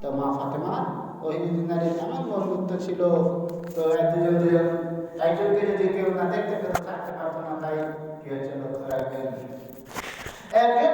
তো মা ফাতেমা, ওই মিনারের এমন মজবুত ছিল। তো একজন একজনকে যদি কেউ না দেখতে থাকতে পারতো না, তাই কি হয়েছিল? একজন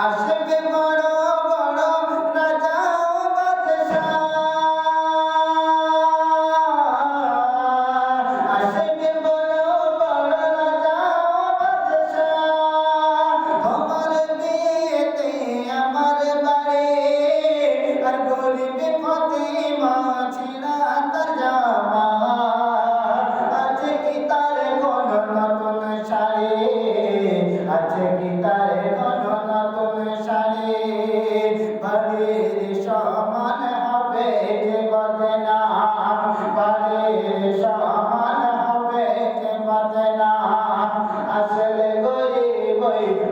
আসবে মা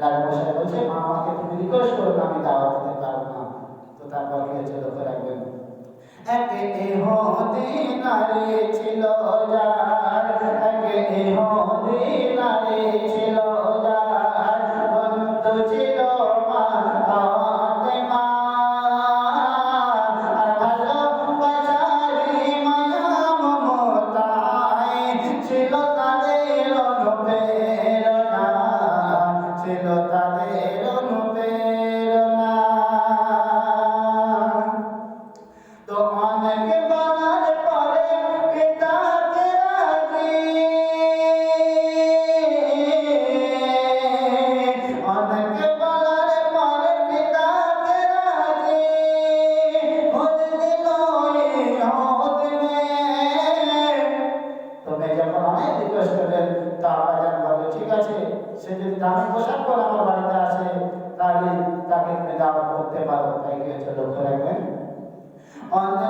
গাড়ি বসায় বলছে, মা, আমাকে তুমি রিকোয়েস্ট করো আমি দাওয়াত দিতে পারব না। তো তারপর কি হয়েছে, লক্ষ্য রাখবেন। একে হতে নারে ছিল যার, একে হতে নারে ছিল দিকটা লক্ষ্য রাখবেন অন্য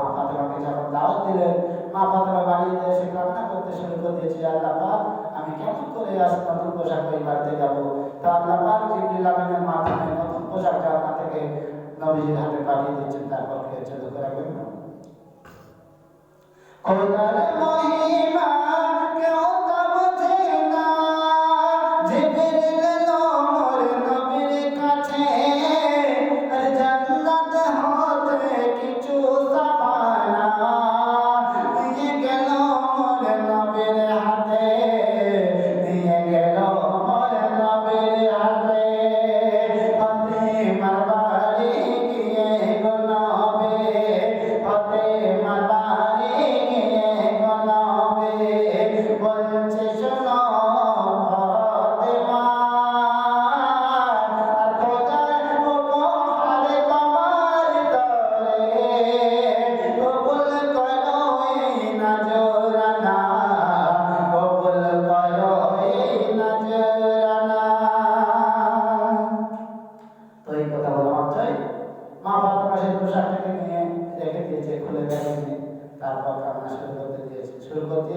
মা ফাতেমাকে যখন দাওয়াত দিলেন, মা ফাতেমা বাড়িয়ে দিয়ে সে কান্না করতে শুরু করে দিয়েছে আল্লাহ পাক, আমি কেমন করে নতুন পোশাক ওই বাড়িতে যাব? তা আল্লাহ পাক জিবরিল আমিনের মাধ্যমে নতুন পোশাকটা আমার থেকে নবীজির হাতে পাঠিয়ে দিচ্ছেন তারপর খেয়েছে লোকেরা কেন কবিতার মহিমা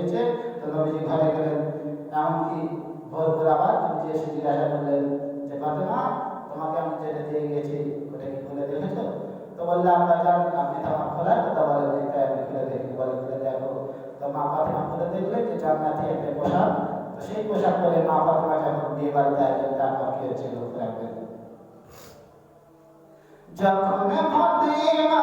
হয়েছে। তো নবীজি ঘরে গেলেন। এমনকি ভোর ভোর আবার নবীজি এসে জিজ্ঞাসা করলেন যে, ফাতেমা, তোমাকে আমি যেটা দিয়ে গেছি, ওটা কি খুলে দেখেছ তো? বললে আমরা যান, আপনি তো আমার খোলার কথা বলেন এটা আমি খুলে দেখি বলে, খুলে দেখো। তো মা ফাতেমা খুলে দেখলে যে জান্নাতি একটা পোশাক। তো সেই পোশাক পরে মা ফাতেমা যখন বিয়ে বাড়িতে আসলেন, তারপর কি হচ্ছিল রাখবেন। যখন ফাতেমা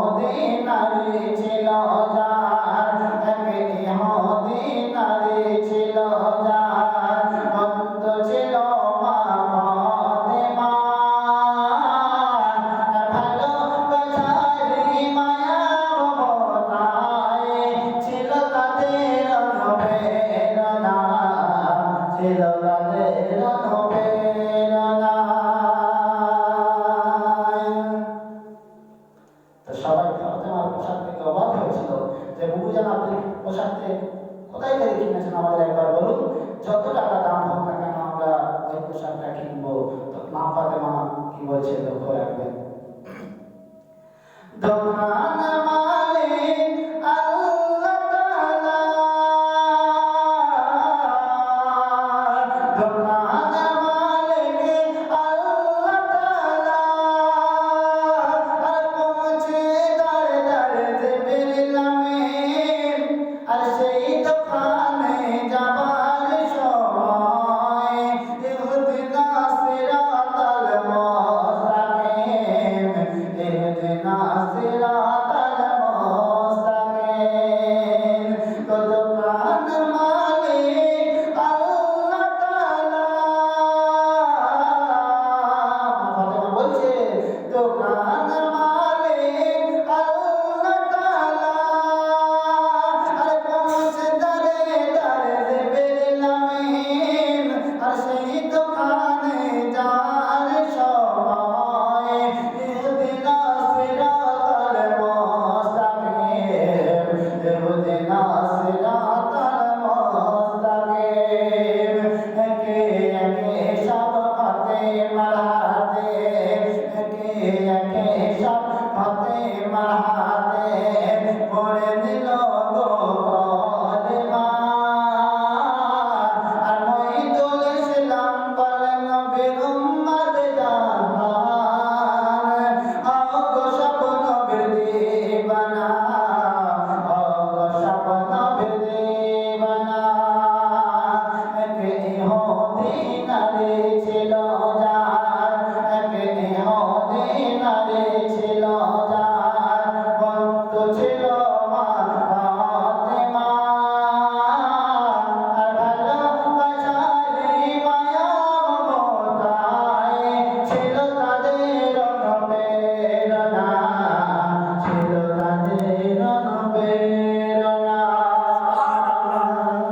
অধীনারে ছিল পোশাকতে কোথায় থেকে কিনেছেন আমাদের একবার বলুন। যত টাকা দাম হোক না কেন আমরা ওই পোশাকটা কিনবো। তো মা ফাতেমা কি বলছে? লক্ষ্য রাখবেন। দোকান কিনারে ছেড়ে